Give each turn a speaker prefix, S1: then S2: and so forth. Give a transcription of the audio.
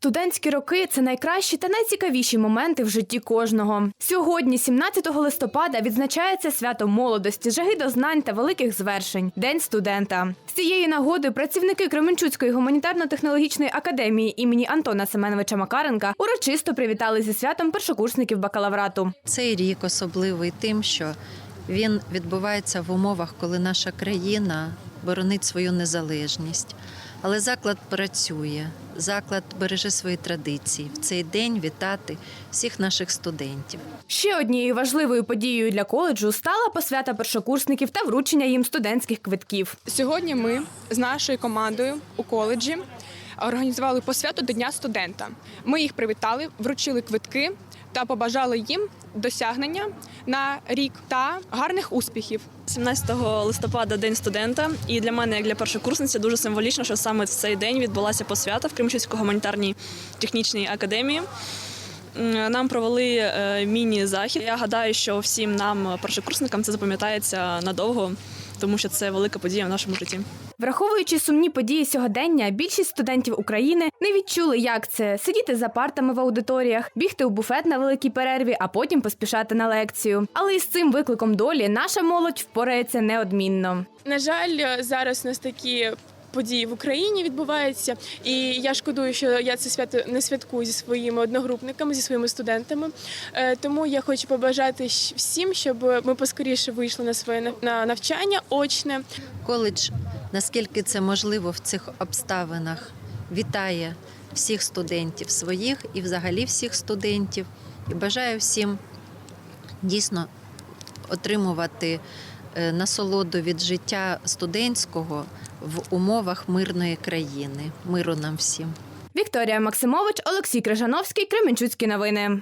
S1: Студентські роки це найкращі та найцікавіші моменти в житті кожного. Сьогодні, 17 листопада, відзначається свято молодості, жаги до знань та великих звершень День студента. З цієї нагоди працівники Кременчуцької гуманітарно-технологічної академії імені Антона Семеновича Макаренка урочисто привітали зі святом першокурсників бакалаврату.
S2: Цей рік особливий тим, що він відбувається в умовах, коли наша країна боронить свою незалежність. Але заклад працює, заклад береже свої традиції. В цей день вітати всіх наших студентів.
S1: Ще однією важливою подією для коледжу стала посвята першокурсників та вручення їм студентських квитків.
S3: Сьогодні ми з нашою командою у коледжі організували посвяту до Дня студента. Ми їх привітали, вручили квитки та побажали їм досягнення на рік та гарних успіхів.
S4: 17 листопада День студента, і для мене, як для першокурсниці, дуже символічно, що саме в цей день відбулася посвята в Кримчуцько-гуманітарній технічній академії. Нам провели е, міні-захід. Я гадаю, що всім нам, першокурсникам, це запам'ятається надовго, тому що це велика подія в нашому житті.
S1: Враховуючи сумні події сьогодення, більшість студентів України не відчули, як це сидіти за партами в аудиторіях, бігти у буфет на великій перерві, а потім поспішати на лекцію. Але із цим викликом долі наша молодь впорається неодмінно.
S5: На жаль, зараз у нас такі події в Україні відбуваються, і я шкодую, що я це свято не святкую зі своїми одногрупниками, зі своїми студентами. Е, Тому я хочу побажати всім, щоб ми поскоріше вийшли на своє на навчання очне.
S2: Коледж, наскільки це можливо в цих обставинах, вітає всіх студентів своїх і взагалі всіх студентів. І бажаю всім дійсно отримувати насолоду від життя студентського в умовах мирної країни. Миру нам всім.
S1: Вікторія Максимович, Олексій Крижановський, Кременчуцькі новини.